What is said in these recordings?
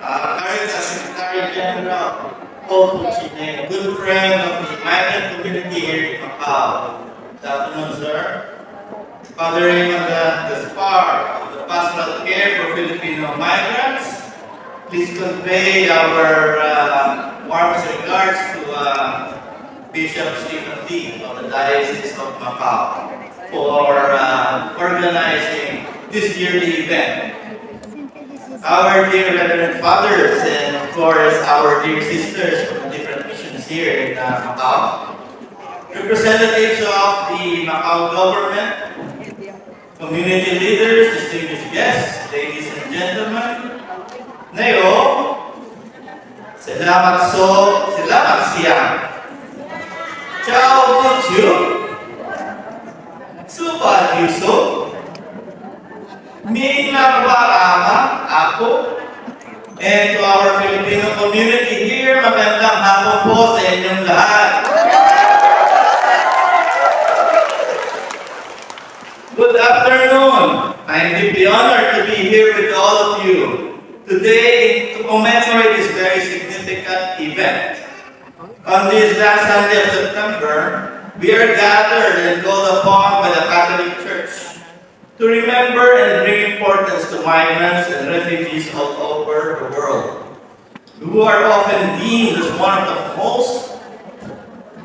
Uh, Caritas Secretary General good friend of the community here in Macau. Of Pastoral Care for Filipino Migrants, please convey our uh, regards to uh, Bishop Stephen Lee of the Diocese of Macau for uh, organizing this yearly event. Our dear Reverend Fathers and of course our dear sisters from different missions here in uh, Macau, representatives of the Macau government, community leaders, distinguished guests, ladies and gentlemen, ngayon, salamat so, salamat siya. Ciao. Barama, ako, and to our Filipino community here, magandang hapon po sa inyong lahat. Good afternoon. I'm deeply honored to be here with all of you today to commemorate this very significant event. On this last Sunday of September, we are gathered and called upon by the Catholic Church to remember and bring importance to migrants and refugees all over the world, who are often deemed as one of the most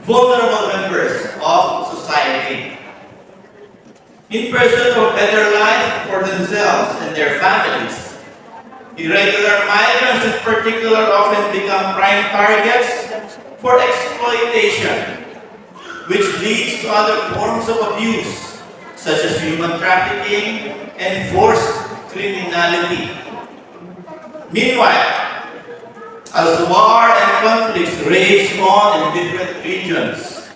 vulnerable members of society. In pursuit of better life for themselves and their families, irregular migrants in particular often become prime targets for exploitation, which leads to other forms of abuse, such as human trafficking and forced criminality. Meanwhile, as war and conflicts rage on in different regions,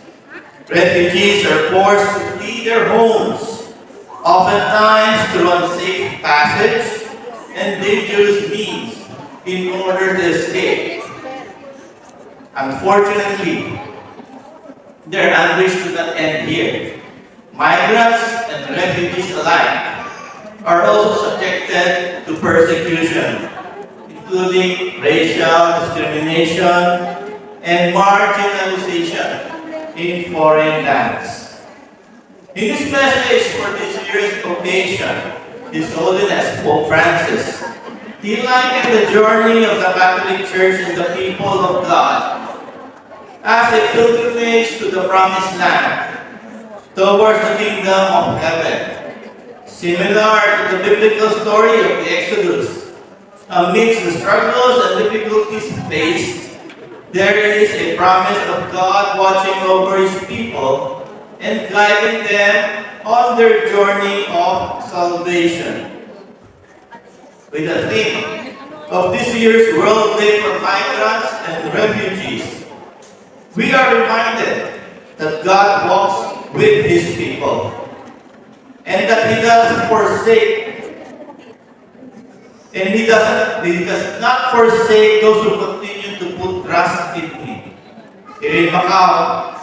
refugees are forced to flee their homes, oftentimes through unsafe passage and dangerous means in order to escape. Unfortunately, their anguish do not end here. Migrants and refugees alike are also subjected to persecution, including racial discrimination and marginalization in foreign lands. In this message for this year's occasion, His Holiness Pope Francis, he likened the journey of the Catholic Church and the people of God as a pilgrimage to the promised land towards the kingdom of heaven. Similar to the biblical story of the Exodus, amidst the struggles and difficulties faced, there is a promise of God watching over His people and guiding them on their journey of salvation. With the theme of this year's World Day for Migrants and Refugees, we are reminded that God walks with His people and that He doesn't forsake and He doesn't He does not forsake those who continue to put trust in Him. Here in Macau,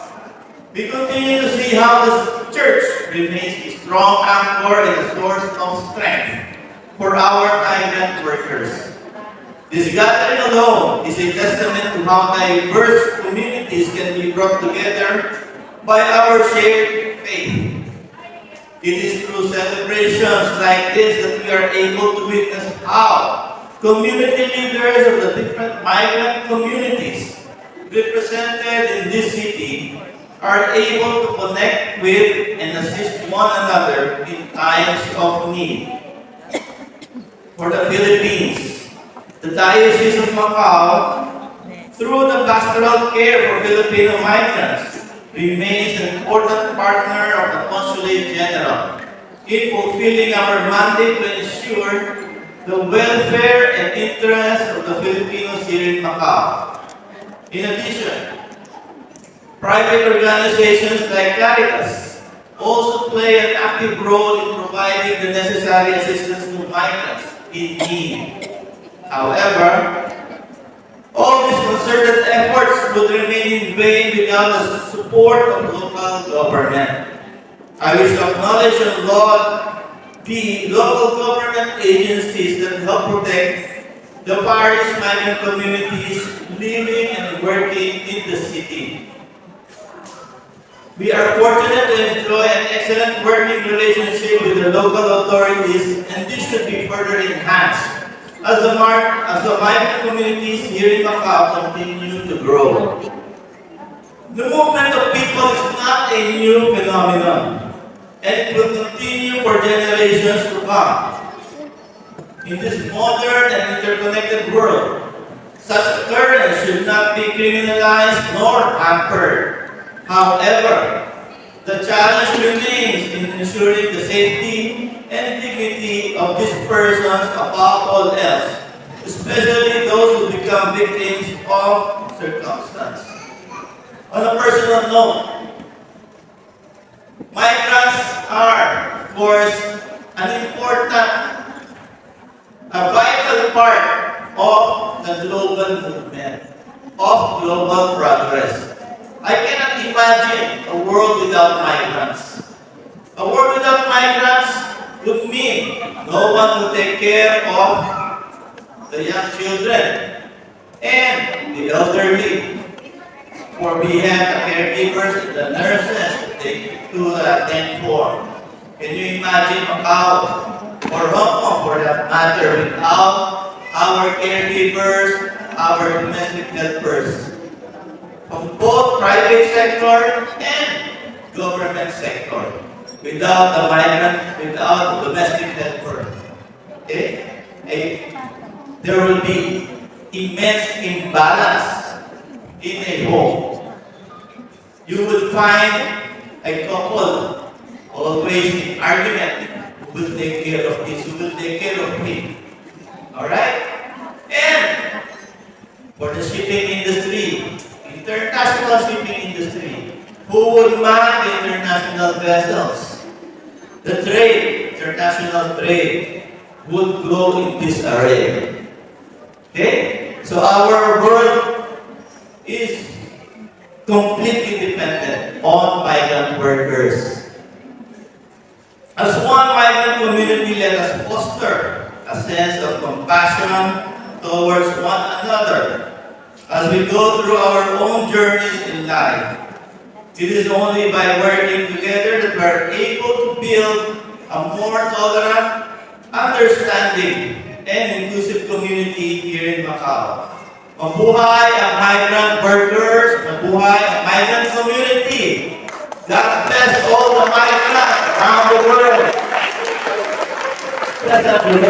we continue to see how the church remains a strong anchor and a source of strength for our migrant workers. This gathering alone is a testament to how diverse communities can be brought together by our shared faith. It is through celebrations like this that we are able to witness how community leaders of the different migrant communities represented in this city are able to connect with and assist one another in times of need. For the Philippines, the Diocese of Macau, through the pastoral care for Filipino migrants, remains an important partner of the Consulate General in fulfilling our mandate to ensure the welfare and interests of the Filipinos here in Macau. In addition, private organizations like Caritas also play an active role in providing the necessary assistance to migrants in need. However, all these concerted efforts would remain in vain without the support of local government. I wish to acknowledge and laud the local government agencies that help protect the parish migrant communities living and working in the city. We are fortunate to enjoy an excellent working relationship with the local authorities and this should be further enhanced as the mar- as the migrant communities here in Macau continue to grow. The movement of people is not a new phenomenon and it will continue for generations to come. In this modern and interconnected world, such occurrence should not be criminalized nor hampered. However, the challenge remains in ensuring the safety and dignity of these persons above all else, especially those who become victims of circumstance. On a personal note, migrants are, of course, an important, a vital part of the global movement, of global progress. I cannot imagine a world without migrants. A world without migrants would mean no one to take care of the young children and the elderly. For we have the caregivers the nurses they to attend for. Can you imagine Macau or Hong Kong for that matter without our caregivers, our domestic helpers? From both private sector and government sector. Without the migrant, without domestic helper. Okay? Eh, there will be immense imbalance in a home. You would find a couple always in argument who will take care of this, who will take care of me. Alright? And for the shipping industry, international shipping industry, who would man international vessels? The trade, international trade, would grow in this array. Okay? So our world is completely dependent on migrant workers. As one migrant community, let us foster a sense of compassion towards one another as we go through our own journeys in life. It is only by working together that we are able to build a more tolerant, understanding, and inclusive community here in Macau. Mabuhay ang migrant workers, mabuhay ang migrant community. God bless all the migrants around the world. That's a good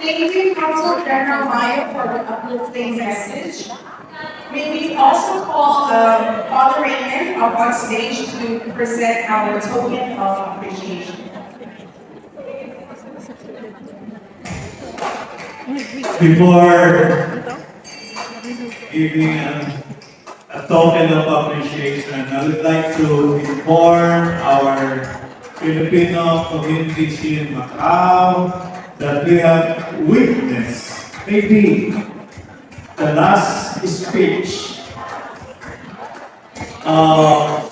Thank you, Council General Maya, for the uplifting message. May we also call um, Father Raymond up on stage to present our token of appreciation. Before giving a, a token of appreciation, I would like to inform our Filipino communities here in Macau that we have witnessed maybe the last speech of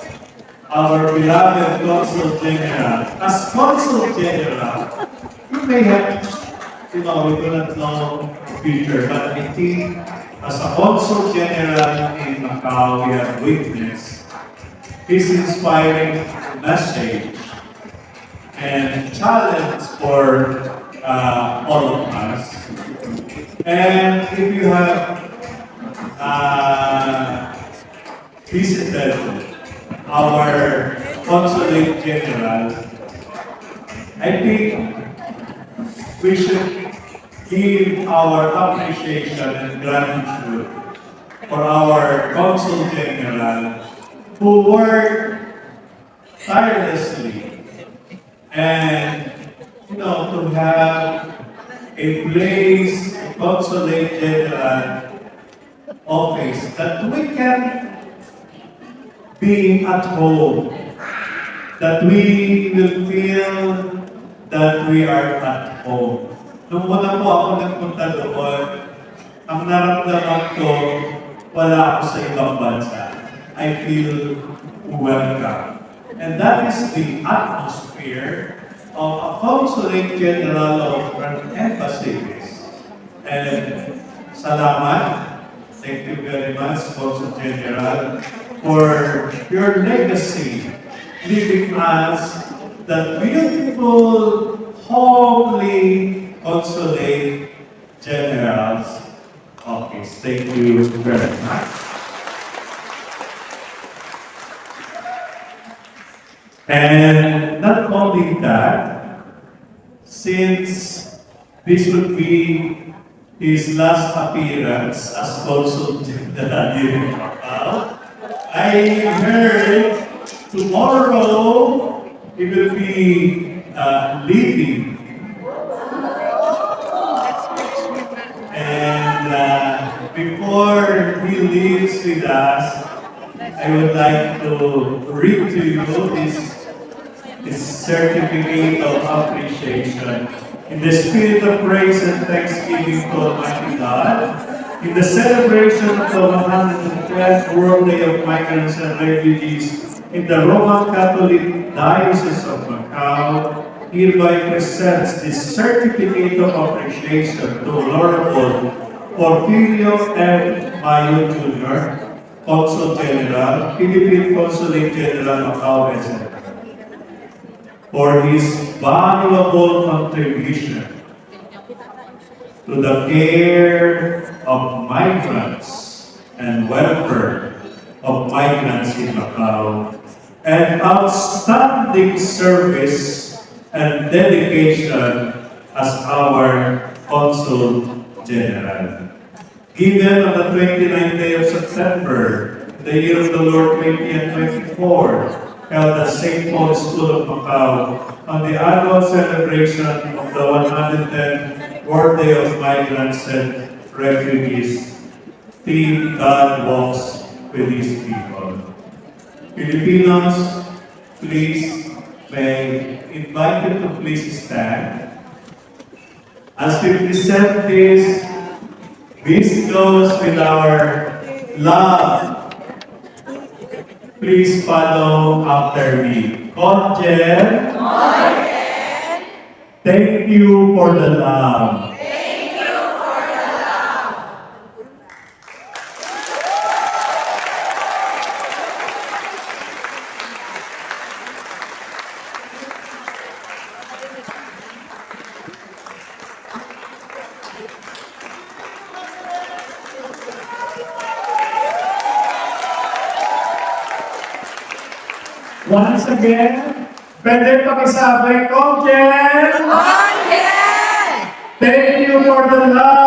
our beloved Consul General. As Consul General, you may have you know, we do not know the future, but I think as a consul general in Macau, we have witnessed his inspiring message and challenge for uh, all of us. And if you have uh, visited our consulate general, I think we should give our appreciation and gratitude for our Consul General who worked tirelessly and, you know, to have a place, a Consulate General office that we can be at home, that we will feel that we are at home. Nung una po ako nagpunta doon, ang naramdaman ko, wala ako sa ibang bansa. I feel welcome. And that is the atmosphere of a consulate general of an embassy. And salamat, thank you very much, Consul General, for your legacy, leaving us the beautiful, homely consulate general's office. Thank you very much. And not only that, since this would be his last appearance as Consul General I heard tomorrow he will be uh, leaving. And uh, before he leaves with us, I would like to read to you this, this certificate of appreciation in the spirit of praise and thanksgiving to Almighty God, in the celebration of the 110th World Day of Migrants and Refugees in the Roman Catholic Diocese of Macau, hereby presents this certificate of appreciation to Lord Honorable Porfirio M. Mayo Jr., Consul General, Philippine Consulate General Macau, etc., for his valuable contribution to the care of migrants and welfare of migrants in Macau, and outstanding service and dedication as our Consul General. Given on the 29th day of September, the year of the Lord 20 and 24, held at St. Paul's School of Macau on the annual celebration of the 110th World Day of Migrants and Refugees. Theme God walks with these people. Filipinos, please, may invite you to please stand. As we present this, this goes with our love. Please follow after me. Conjen. Thank you for the love. Kongkel? Pwede pakisabi, Kongkel! Kongkel! Thank you for the love!